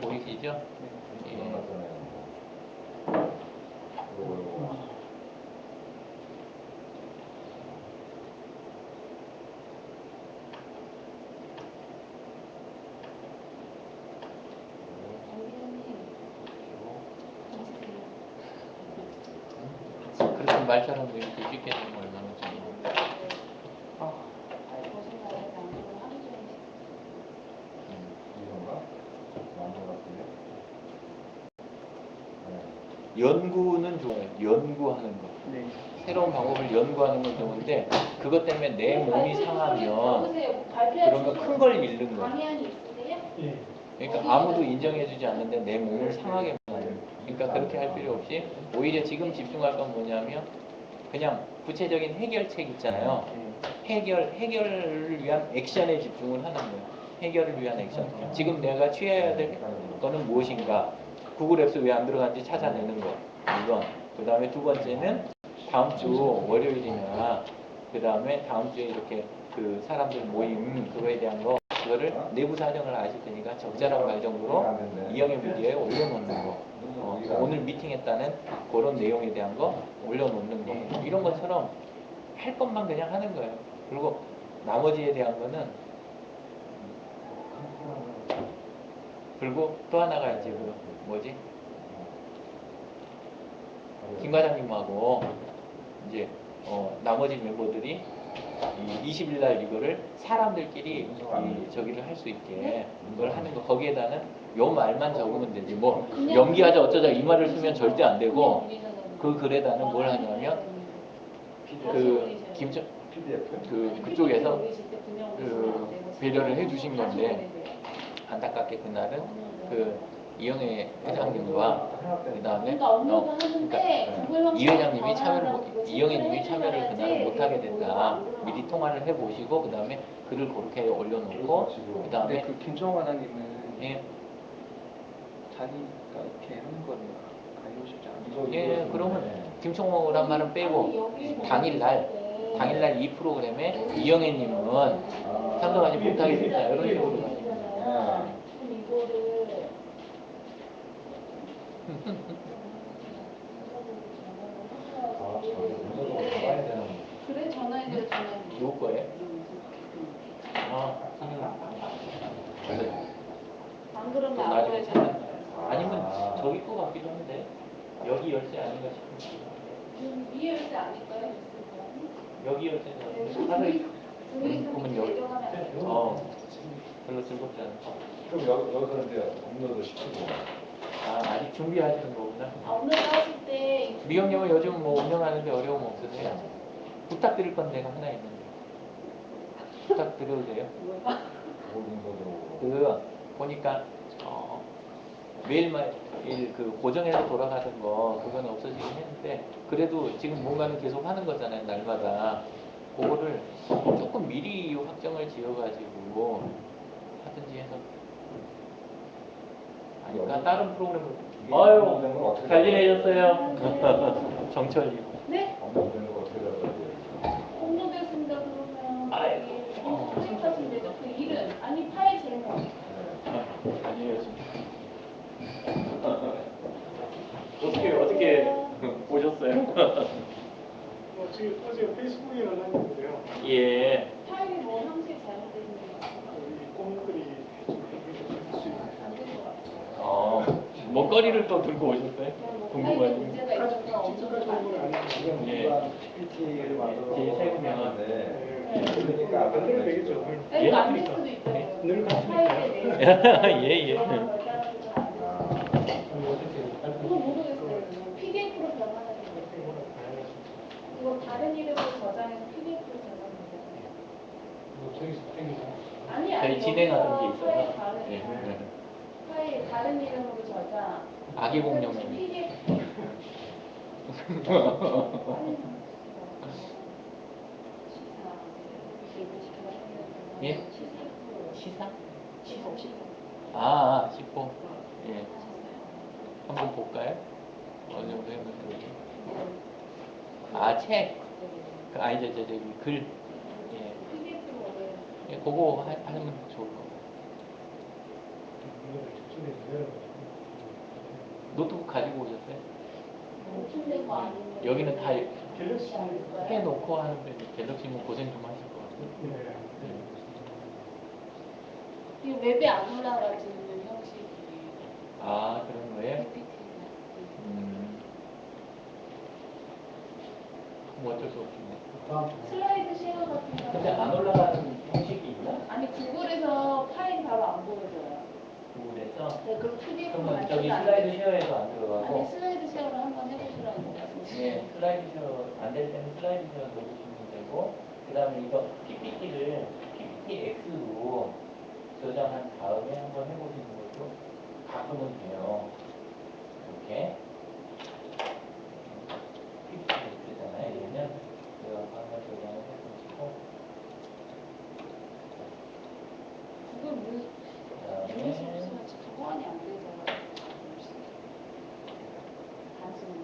잘 보이시죠? 그런 예. 요거. 그렇게 말처럼 이렇게 쉽게 되면 얼마나 좋아요. 이건가? 완전 같은데. 네. 연구는 좋아요. 연구하는 거. 네. 새로운 방법을 연구하는 건 좋은데 그것 때문에 내 몸이 상하면 그러면 큰걸 잃는 있으세요? 예. 그러니까 아무도 인정해주지 않는데 내 몸을 상하게 만드는. 그러니까 그렇게 할 필요 없이 오히려 지금 집중할 건 뭐냐면 그냥 구체적인 해결책 있잖아요. 해결 해결을 위한 액션에 집중을 하는 거예요. 해결을 위한 액션. 지금 내가 취해야 될 거는 무엇인가? 구글 앱스 왜 안 들어간지 찾아내는 거. 이건. 그 다음에 두 번째는 다음 주 월요일이나 그 다음에 다음 주에 이렇게 그 사람들 모임 그거에 대한 거 그거를 내부 사정을 아실 테니까 적절한 말 정도로 이영애 미디어에 올려놓는 거. 어, 오늘 미팅했다는 그런 내용에 대한 거 올려놓는 거. 이런 것처럼 할 것만 그냥 하는 거예요. 그리고 나머지에 대한 거는 그리고 또 하나가 이제 그 뭐지? 김 과장님하고 이제 어, 나머지 멤버들이 이 20일 날 이거를 사람들끼리 이 저기를 할 수 있게 이걸 하는 거 거기에다는 요 말만 적으면 되지 뭐 연기하자 어쩌자 이 말을 쓰면 절대 안 되고 그 글에다는 뭘 하냐면 그 김정? 그 그쪽에서 그 배려를 해주신 건데 안타깝게 그날은 그 이영애 회장님과 그 다음에 그러니까 업무도 하는데 구글 이 회장님이 참여를 전화하고 못, 이영애님이 참여를. 그날은 못하게 됐다. 그거 미리 통화를 해보시고 그 다음에 글을 그렇게 올려놓고 그 근데 다음에 그 김정환 원장님은 예, 자기가 이렇게 하는 거는 알고 싶지 않아요. 이거- 예, 그러면 네. 김총호란 말은 빼고 당일날 당일날 이 프로그램에 이영애님은 참석하지 못하게 됐다 이런 식으로 그럼 이거를 아, 저기 문서도 받아야 되는 그래 전화해드려 전화해. 누구 거예요? 아, 그래서 안또 그러면 나중에 앞으로 찾는 아니면 저기 거 같기도 한데 여기 열쇠 아닌가 싶은데 음, 위에 열쇠 아닐까요? 여기 열쇠는 그러면 이렇게 여기? 어 별로 즐겁지 않아. 그럼 여, 여기서 이제 업로드 시키고. 아 아직 준비하시는 거구나. 아, 오늘 하실 때 미영님은 요즘 뭐 운영하는데 어려움 없으세요? 부탁드릴 건 내가 하나 있는데 부탁드려도 돼요? 그 보니까 어, 매일매일 그 고정해서 돌아가는 거 그건 없어지긴 했는데 그래도 지금 뭔가는 계속 하는 거잖아요 날마다 그거를 조금 미리 확정을 지어가지고 하든지 해서 아니까 다른 프로그램을 아유 잘? 지내셨어요 정철이 네? 업로드했습니다 그러면 아이고. 체크하시면 되죠? 그 이름 아니 파일 제목 네. 아니에요 어떻게 어떻게 보셨어요? 뭐 지금 어제 페이스북에 올랐는데요. 예 파일이 뭐 형식 잘못되신 게 우리 꼬문들이 좀 해결할 수 있는 안된 것 같아요 어, 먹 거리를 또 들고 오셨어요? 지금 예. PPT를 만들어 제일 세우면. 그러니까 안 되네, 되겠죠. 안될 수도 있다고요 늘 같으니까. 예, 예. 좀안 돼요. 아, 그거 모르겠어요 PDF로 변환하는 거 이거 다른 이름으로 저장해서 PDF로 저장하는 뭐 아니 저희 아니 진행하던 게 있어서 예, 예. 파일 다른 이름으로 아기 공룡 PDF 예? 시사? 아, 아 10호 예 한번 볼까요? 어느 정도 해보세요 아 책? 그, 아니 저, 저 저기 글 예, 그거 하, 하면 좋을 것 같아요. 노트북 가지고 오셨어요? 여기는 다 갤럭시 해놓고 하는데 갤럭시면 고생 좀 하실 것 같아요. 네. 이 웹에 안 올라가지는 형식이 아 그런 거예요? 음. 뭐 어쩔 수 없죠. 다음 슬라이드 쉐어 같은 거 근데 안 올라가는 형식이 있나? 아니 구글에서 파일이 바로 안 보여져요. 구글에서? 네, 그럼 그러면 저기 슬라이드. 쉐어에도 안 아니 들어가고 슬라이드 쉐어를 한번 해보시라고 예, 말씀드려요. 슬라이드 쉐어 안 될 때는 슬라이드 쉐어 넣으시면 되고 그 다음에 이거 PPT를 PPTX로 저장한 다음에 한번 해보시는 것도 가끔은 돼요. 이렇게 PPTX잖아요. 얘는 제가 한번 저장을 해보시고 구글 문 그 문서 다음에 없으면 진짜 호환이 안 되더라고요. 단순히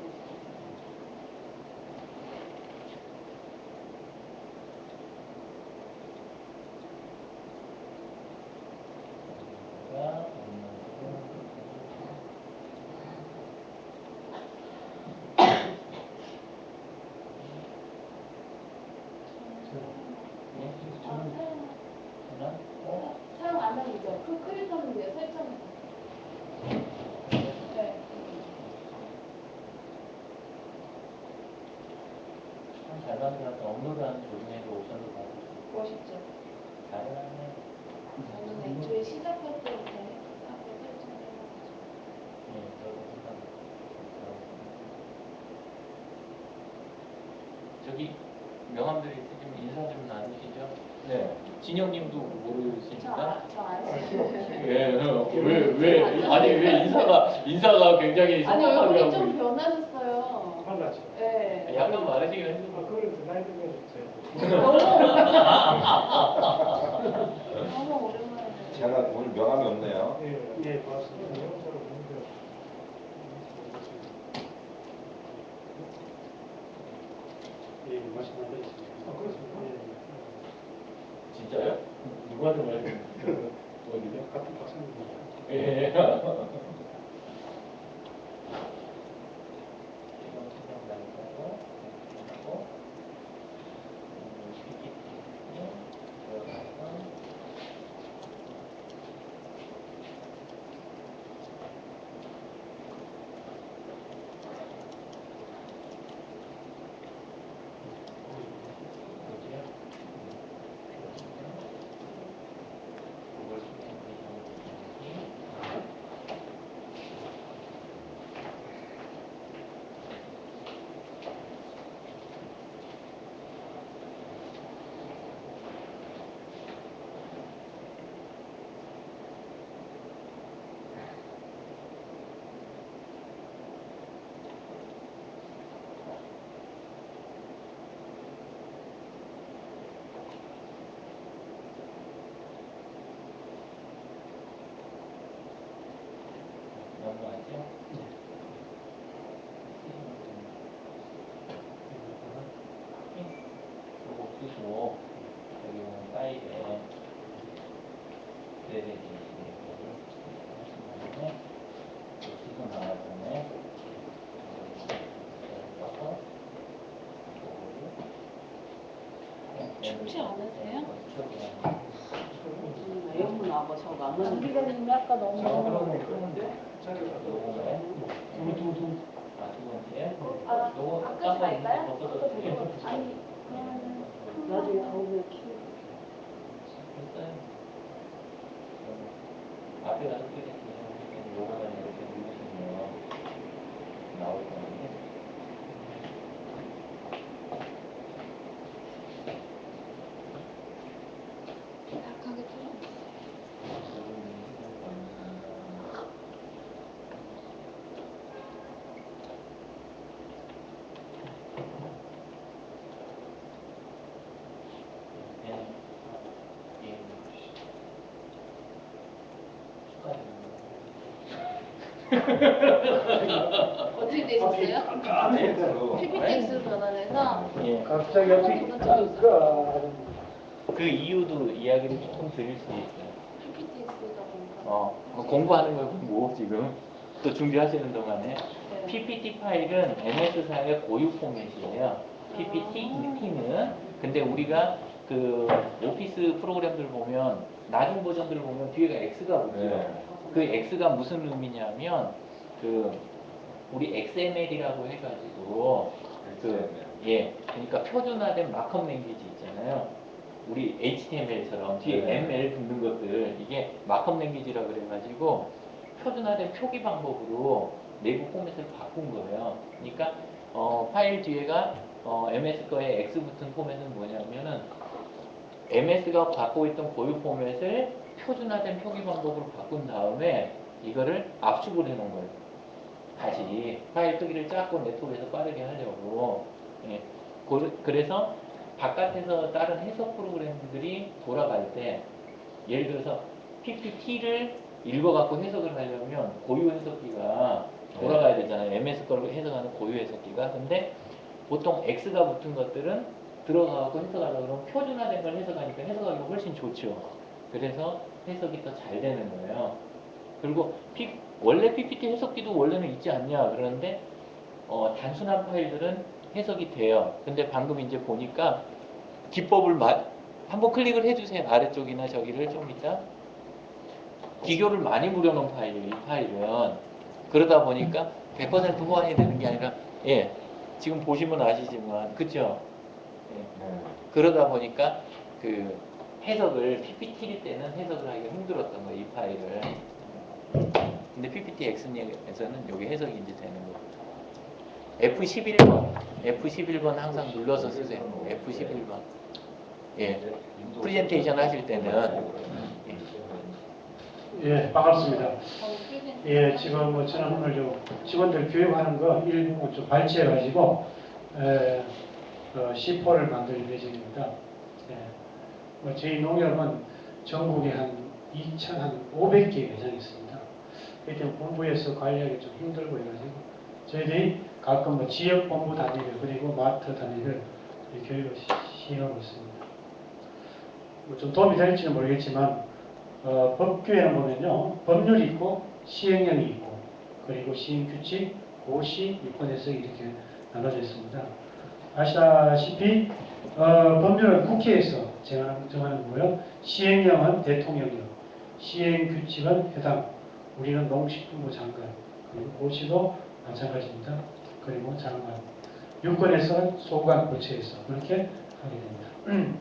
제가 아, 사용, 하나, 어, 사용 안 하면 되죠. 그 클릭하면 돼요. 설정에. 네. 도중에도 옵션도 받을 수 있고 멋있죠. 잘하네. 저는 애초에 시작할 때부터 하고 설정을 해가지고. 예, 저도 항상 저기 명함들이 있으시면 인사 좀 나누시죠. 네. 진영님도 모르십니까? 저안 쓰고. 예, 왜, 왜, 아니, 왜 인사가, 인사가 굉장히 아니 얼굴이 좀 있- 아, 변하셨어요. 빨라져. 네. 약간 아, 더 나이 들면 좋죠. 너무 너무 오랜만에. 제가 오늘 명함이 없네요. 예, 예. 영어로 보는데. 예, 말씀. 아, 그렇습니까? 예, 예. 진짜요? 누구한테 말했어요? 어디서? 같은 박사님입니다. 예. 넘어가죠? 요거 쓰고 여기 오는 파일에 되고 지금 나왔잖아요. 춥지 않으세요? 에어컨하고 저거 안 맞는 장기자님이 아까 너무 아, 그러면? 두두두. 아, 두 번째? 아, 아까? 그거 아니 그러면은 나중에 더우면 키 됐어요. 그럼 앞에 가서 끄겠지. 요거만 이렇게 누르시면 나올 건데. 약하게 틀어. 어떻게 되셨어요? 깜깜해서. PPTX 변환해서 예. 갑자기 어떻게. 깜깜. 그 이유도 이야기를 조금 드릴 수 있어요. PPT 쓰다 보니까. 어, 공부하는 걸 공부 지금 또 준비하시는 동안에 네. PPT 파일은 MS사의 고유 포맷이에요. PPT, T는 근데 우리가 그 오피스 프로그램들 보면 낮은 버전들 보면 뒤에가 X가 붙죠. 네. 그 X가 무슨 의미냐면 그 우리 XML이라고 해가지고 그 예, 그러니까 표준화된 마크업 랭귀지 있잖아요. 우리 HTML처럼 뒤에 네. ML 붙는 것들 이게 마크업 랭귀지라 그래가지고 표준화된 표기 방법으로 내부 포맷을 바꾼 거예요. 그러니까 어, 파일 뒤에가 어, MS 거에 X 붙은 포맷은 뭐냐면은 MS가 갖고 있던 고유 포맷을 표준화된 표기 방법으로 바꾼 다음에 이거를 압축을 해놓은 거예요. 다시 파일 크기를 작고 네트워크에서 빠르게 하려고 예. 고- 그래서 바깥에서 다른 해석 프로그램들이 돌아갈 때 예를 들어서 PPT를 읽어갖고 해석을 하려면 고유 해석기가 돌아가야 되잖아요. MS 걸 해석하는 고유 해석기가. 근데 보통 X가 붙은 것들은 들어가고 해석하려고 그러면 표준화된 걸 해석하니까 해석하기가 훨씬 좋죠. 그래서 해석이 더 잘 되는 거예요. 그리고 P- 원래 PPT 해석기도 원래는 있지 않냐 그러는데 어, 단순한 파일들은 해석이 돼요. 근데 방금 이제 보니까 기법을 마, 한번 클릭을 해주세요. 아래쪽이나 저기를 좀 이따 기교를 많이 무려놓은 파일이에요. 이 파일은 그러다 보니까 100% 호환이 되는 게 아니라 예 지금 보시면 아시지만 그죠? 예. 네. 그러다 보니까 그 해석을 PPT 때는 해석을 하기가 힘들었던 거예요, 이 파일을. 근데 PPT X에서는 여기 해석이 이제 되는 거고. F11번, F11번 항상 눌러서 쓰세요. F11번. 예. 프레젠테이션 하실 때는 예, 반갑습니다. 예, 지금 뭐 저는 오늘 좀 직원들 교육하는 거 일부 좀 발췌해가지고 에, 어, C4를 만들 예정입니다. 예, 뭐 저희 농협은 전국에 한 2,500개 매장이 있습니다. 때문에 본부에서 관리하기 좀 힘들고 해가지고 저희들이 가끔 뭐 지역 본부 단위별 그리고 마트 단위별 이 교육을 시- 시행하고 있습니다. 뭐 좀 도움이 될지는 모르겠지만 어, 법규에는 보면요 법률이 있고 시행령이 있고 그리고 시행규칙, 고시, 입헌해서 이렇게 나눠져 있습니다. 아시다시피 어, 법률은 국회에서 정하는, 정하는 거고요. 시행령은 대통령이요. 시행규칙은 해당 우리는 농식품부 장관 그리고 고시도 마찬가지입니다. 그리고 장관 유권에서는 소관 부처에서 그렇게 하게 됩니다.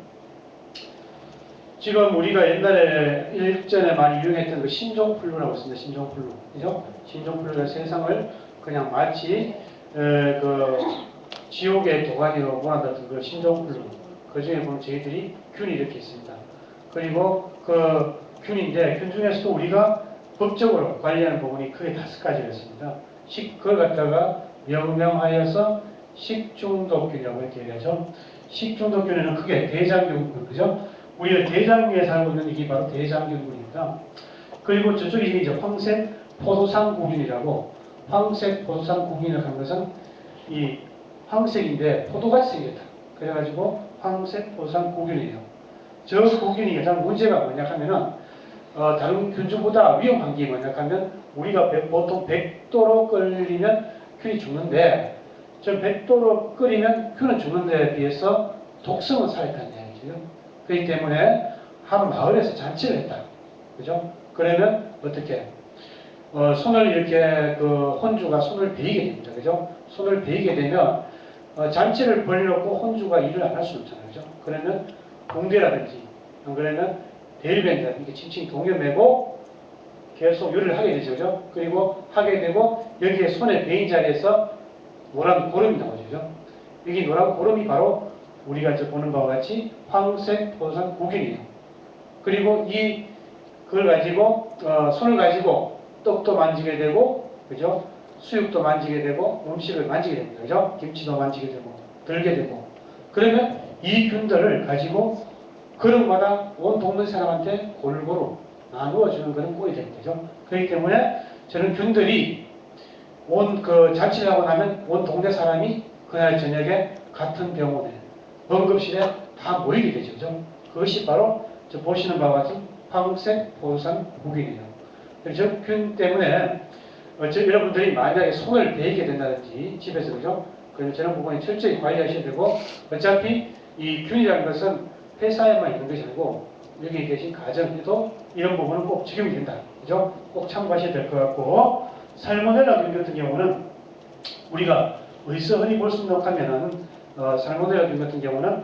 지금 우리가 옛날에 일전에 많이 유행했던 그 신종플루라고 있습니다. 신종플루. 그죠? 신종플루가 세상을 그냥 마치 에, 그 지옥의 도가니로 몰아넣던 그 신종플루. 그 중에 보면 저희들이 균이 이렇게 있습니다. 그리고 그 균인데 균 중에서도 우리가 법적으로 관리하는 부분이 크게 다섯 가지가 있습니다. 식, 그걸 갖다가 명명하여서 식중독균이라고 이렇게 얘기하죠. 식중독균에는 크게 대장균, 그죠? 우리가 대장균에 살고 있는 이게 바로 대장균군입니다. 그리고 저쪽에 이제 황색 포도상구균이라고 황색 포도상구균이라고 하는 것은 이 황색인데 포도같이 생겼다. 그래가지고 황색 포도상구균이에요. 저 구균이 가장 문제가 뭐냐 하면은 어, 다른 균주보다 위험한 게 뭐냐 하면 우리가 백- 보통 100도로 끓이면 균이 죽는데 저 100도로 끓이면 균은 죽는데 비해서 독성은 살아있다는 이야기죠. 그렇기 때문에 한 마을에서 잔치를 했다. 그죠? 그러면 어떻게? 어, 손을 이렇게 그 혼주가 손을 베이게 됩니다. 그죠? 손을 베이게 되면 어, 잔치를 벌려놓고 혼주가 일을 안 할 수 없잖아요. 그죠? 그러면 공대라든지 안 그러면 대리밴드라든지 칭칭 동요 매고 계속 요리를 하게 되죠. 그죠? 그리고 하게 되고 여기에 손에 베인 자리에서 노란 고름이 나오죠. 그죠? 여기 노란 고름이 바로 우리가 이제 보는 바와 같이 황색 포도산 고균이에요. 그리고 이 그걸 가지고 어, 손을 가지고 떡도 만지게 되고 그죠? 수육도 만지게 되고 음식을 만지게 됩니다. 그죠? 김치도 만지게 되고 들게 되고 그러면 이 균들을 가지고 그릇마다 온 동네 사람한테 골고루 나누어 주는 그런 꼴이 되는 거죠. 그렇기 때문에 저는 균들이 온 그 잔치를 하고 나면 온 동네 사람이 그날 저녁에 같은 병원에 응급실에 다 모이게 되죠. 그죠? 그것이 바로 저 보시는 바와 같은 황색 보산 균이에요. 저균 때문에 어, 저 여러분들이 만약에 손을 베이게 된다든지 집에서 그죠? 그럼 저런 부분에 철저히 관리하셔야 되고 어차피 이 균이라는 것은 회사에만 있는 것이 아니고 여기 계신 가정에도 이런 부분은 꼭 적용이 된다. 그죠? 꼭 참고하셔야 될 것 같고 살모넬라 균 같은 경우는 우리가 어디서 흔히 볼 수 있는 하면은 어, 살모넬라 균 같은 경우는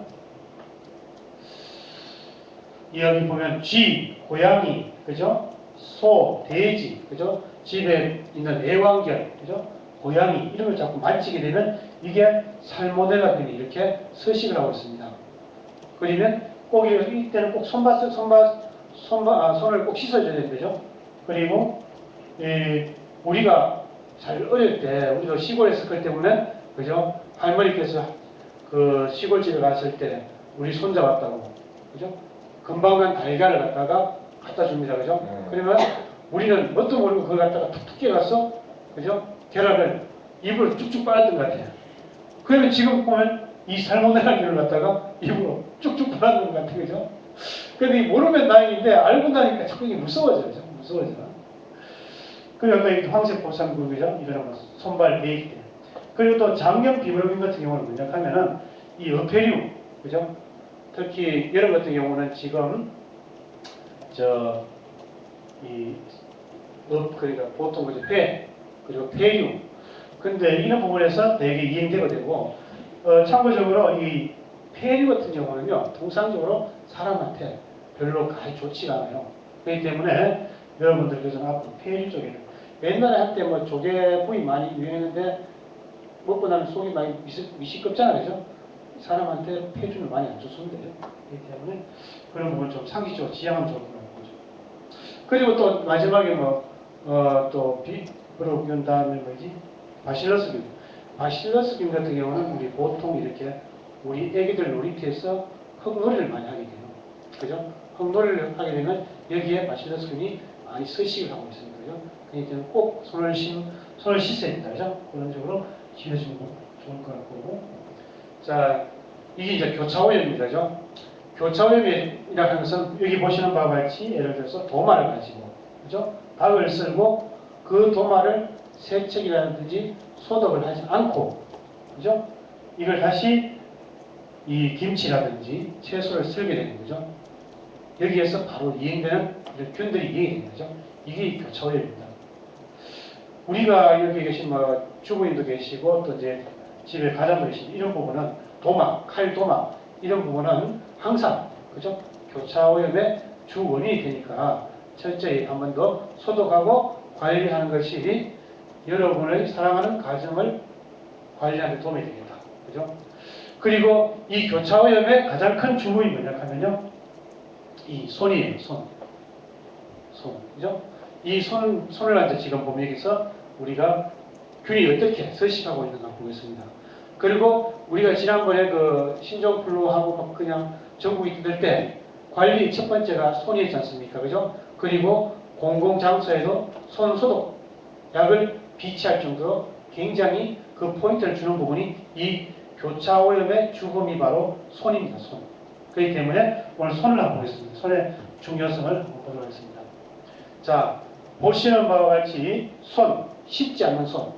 여기 보면 쥐, 고양이, 그죠? 소, 돼지, 그죠? 집에 있는 애완견, 그죠? 고양이 이런 걸 자꾸 만지게 되면 이게 살모넬라균이 이렇게 서식을 하고 있습니다. 그러면 꼭 이- 이때는 꼭 손밭 손밭 손바, 아, 손을 꼭 씻어줘야 되죠. 그리고 이, 우리가 잘 어릴 때 우리가 시골에 있었기 때문에 그죠? 할머니께서 그 시골집에 갔을 때 우리 손자 왔다고 그죠? 금방 간 달걀을 갖다가 갖다 줍니다. 그죠? 네. 그러면 우리는 뭣도 모르고 그걸 갖다가 툭툭 깨가서 그죠? 계란을 입으로 쭉쭉 빨았던 것 같아요. 그러면 지금 보면 이 살모넬라 균을 갖다가 입으로 쭉쭉 빨았던 것 같아요. 그죠? 근데 이 모르면 다행인데 알고 나니까 자꾸 이게 무서워져요. 자꾸 무서워져. 그리고 아까 이 황색 보쌈국이죠. 이거는 뭐 손발 베이크 때. 그리고 또 장염 비브로빈 같은 경우는 뭐냐 하면은 이 어패류, 그죠? 특히 여름 같은 경우는 지금 저 이 업, 그러니까 보통 그죠 폐 그리고 폐류. 근데 이런 부분에서 되게 이행되고 되고 어, 참고적으로 이 폐류 같은 경우는요 통상적으로 사람한테 별로 가히 좋지가 않아요. 그렇기 때문에 여러분들께서는 앞으로 폐류 쪽에는 옛날에 한때 뭐 조개 부위 많이 유행했는데 먹고 나면 속이 많이 미시, 미시껍잖아요, 그죠? 사람한테 폐주는 많이 안 좋습니다. 그렇기 때문에 그런 부분 좀 상식적으로 지향하면 좋을 것 같고. 그리고 또 마지막에 뭐, 어, 또 비브로균 다음에 뭐지? 바실러스균. 바실러스균 같은 경우는 우리 보통 이렇게 우리 애기들 놀이터에서 흙놀이를 많이 하게 돼요. 그죠? 흙놀이를 하게 되면 여기에 바실러스균이 많이 서식을 하고 있습니다. 그죠? 때문에 꼭 손을 씻, 손을 씻어야 된다. 그죠? 그런 식으로 지내주면 좋을 것 같고. 자, 이게 이제 교차오염입니다. 그죠? 교차오염이라고 하는 것은 여기 보시는 바와 같이 예를 들어서 도마를 가지고, 그죠? 닭을 쓸고 그 도마를 세척이라든지 소독을 하지 않고, 그죠? 이걸 다시 이 김치라든지 채소를 쓸게 되는 거죠. 여기에서 바로 이행되는 균들이 이행이 되는 거죠. 이게 교차오염입니다. 우리가 여기 계신 뭐 주부님도 계시고 또 이제 집에 가장도 계시고 이런 부분은 도마, 칼 도마 이런 부분은 항상 그죠 교차오염의 주 원인이 되니까 철저히 한 번 더 소독하고 관리하는 것이 여러분의 사랑하는 가정을 관리하는 데 도움이 되겠다. 그죠? 그리고 이 교차 오염의 가장 큰 주범이 뭐냐 하면요. 이 손이에요, 손. 손. 그죠? 이 손, 손을 앉아 지금 보면 여기서 우리가 균이 어떻게 서식하고 있는가 보겠습니다. 그리고 우리가 지난번에 그 신종플루하고 막 그냥 전국이 뜰 때 관리 첫 번째가 손이었지 않습니까? 그죠? 그리고 공공장소에도 손 소독 약을 비치할 정도로 굉장히 그 포인트를 주는 부분이 이 교차오염의 주범이 바로 손입니다. 손. 그렇기 때문에 오늘 손을 한번 보겠습니다. 손의 중요성을 보도록 하겠습니다. 자, 보시는 바와 같이 손, 씻지 않는 손.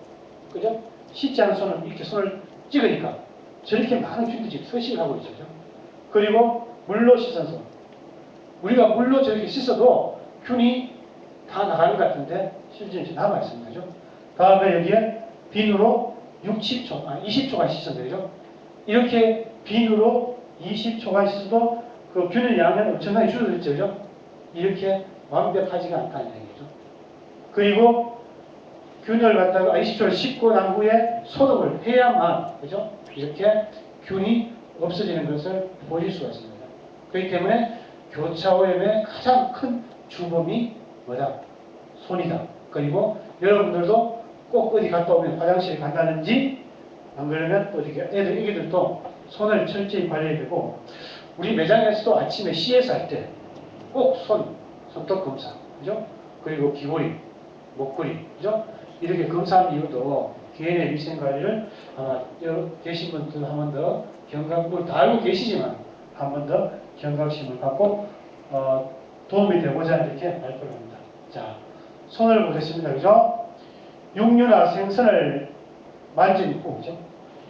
그죠? 씻지 않는 손은 이렇게 손을 찍으니까 저렇게 많은 균들이 서식을 하고 있죠. 그리고 물로 씻은 손. 우리가 물로 저렇게 씻어도 균이 다 나가는 것 같은데 실제로 이제 남아 있습니다. 그죠? 다음에 여기에 비누로 60초, 아 20초간 씻었는데 그죠? 이렇게 비누로 20초간 씻어도 그 균의 양은 엄청나게 줄어들죠. 그죠? 이렇게 완벽하지가 않다는 얘기죠. 그리고 균을 갖다가 20초를 씻고 난 후에 소독을 해야만 그죠? 이렇게 균이 없어지는 것을 보실 수가 있습니다. 그렇기 때문에 교차오염의 가장 큰 주범이 뭐다? 손이다. 그리고 여러분들도 꼭 어디 갔다 오면 화장실 간다든지 안 그러면 또 이렇게 애들 애기들도 손을 철저히 관리해야 되고 우리 매장에서도 아침에 CS 할 때 꼭 손 손톱 검사 그죠? 그리고 귀걸이 목걸이 그죠? 이렇게 검사하는 이유도 개인의 위생 관리를 아마 계신 분들 한 번 더 경각을 다 알고 계시지만 한한번 더 경각심을 갖고 어, 도움이 되고자 이렇게 발표를 합니다. 자, 손을 보겠습니다. 그죠? 육류나 생선을 만진 후, 그죠?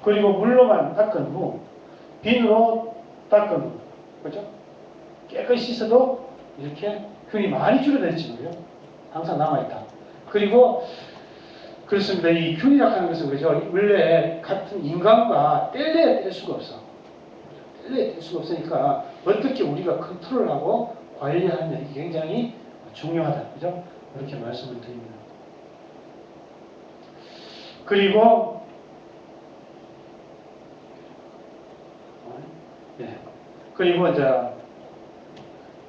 그리고 물로만 닦은 후, 비누로 닦은 후, 그죠? 깨끗이 씻어도 이렇게 균이 많이 줄어들지 그죠? 항상 남아있다. 그리고 그렇습니다. 이 균이라고 하는 것은 그죠? 원래 같은 인간과 뗄래야 뗄 수가 없어. 뗄래야 뗄 수가 없으니까 어떻게 우리가 컨트롤하고 관리하느냐 이게 굉장히 중요하다. 그죠? 그렇게 말씀을 드립니다. 그리고 예. 그리고 이제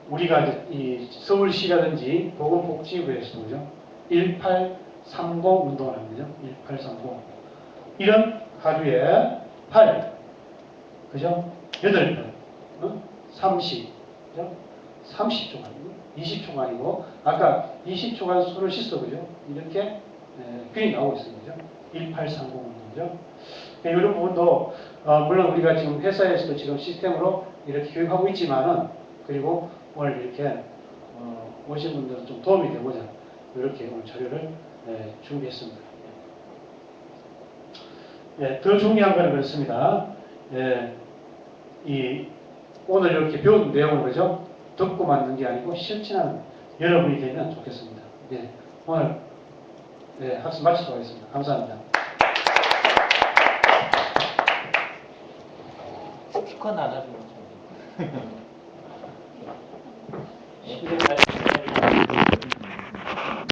우리가 이 서울시라든지 보건복지부에서 그죠? 1830 운동을 합니다. 1830. 이런 하루에 8, 그죠? 8번, 어? 30, 그죠? 30초간, 20초가 아니고, 아까 20초간 손을 씻어, 그죠? 이렇게 에, 균이 나오고 있습니다. 그죠? 1830 운동이죠. 네, 이런 부분도, 어, 물론 우리가 지금 회사에서도 지금 시스템으로 이렇게 교육하고 있지만은, 그리고 오늘 이렇게 어, 오신 분들은 좀 도움이 되고자 이렇게 오늘 자료를 예, 준비했습니다. 예, 더 중요한 건 그렇습니다. 예, 이 오늘 이렇게 배운 내용을 그죠? 듣고 만든 게 아니고 실천하는 여러분이 되면 좋겠습니다. 예, 오늘 예, 학습 마치도록 하겠습니다. 감사합니다. 스티커 나눠주면 좀. 예, 잘